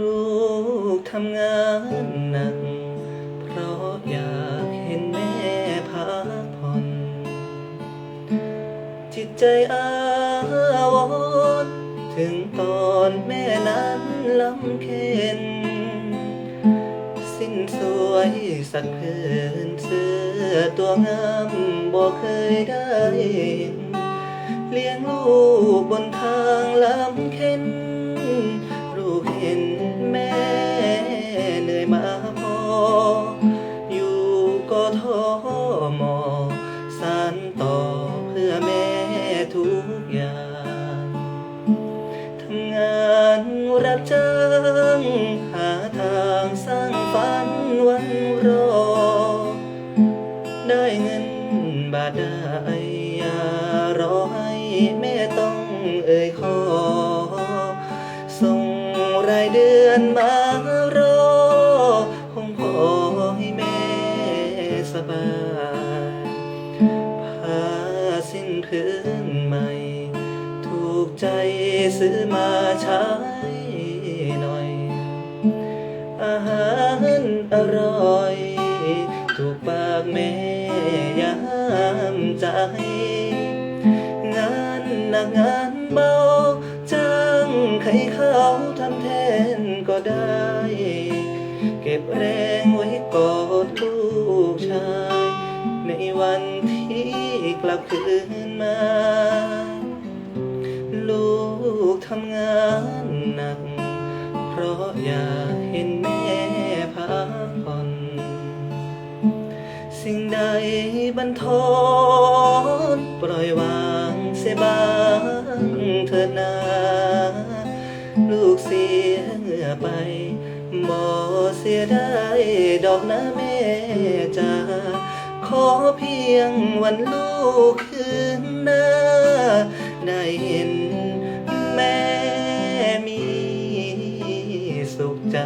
ลูกทำงานหนัก เพราะอยากเห็นแม่พักผ่อน จิตใจอาวรถึงตอนแม่นั้นลำเค็น สิ้นสวยสักผืนเสื้อตัวงามบอกเคยได้เห็นเลี้ยงลูกบนทางลำเค็น รับจ้างหาทางสร้างฝันวันรอ ได้เงินบาทได้อย่ารอให้แม่ต้องเอ่ยขอ ส่งรายเดือนมารอ คงขอให้แม่สบายผ้าสิ้นพื้นใหม่ ถูกใจซื้อมาใช้ อร่อย ถูกปากแม่ยามใจงานหนักงานเบาจ้างใครเขาทำแทนก็ได้ เก็บแรงไว้กอดลูกชาย ในวันที่กลับคืนมา ลูกทำงานหนัก เพราะอยาก บันทอนปล่อยวางเสบางเถินาลูกเสียเหงื่อไปบ่เสียได้ดอกนะแม่จ้าขอเพียงวันลูกคืนหน้าได้เห็นแม่มีสุขใจ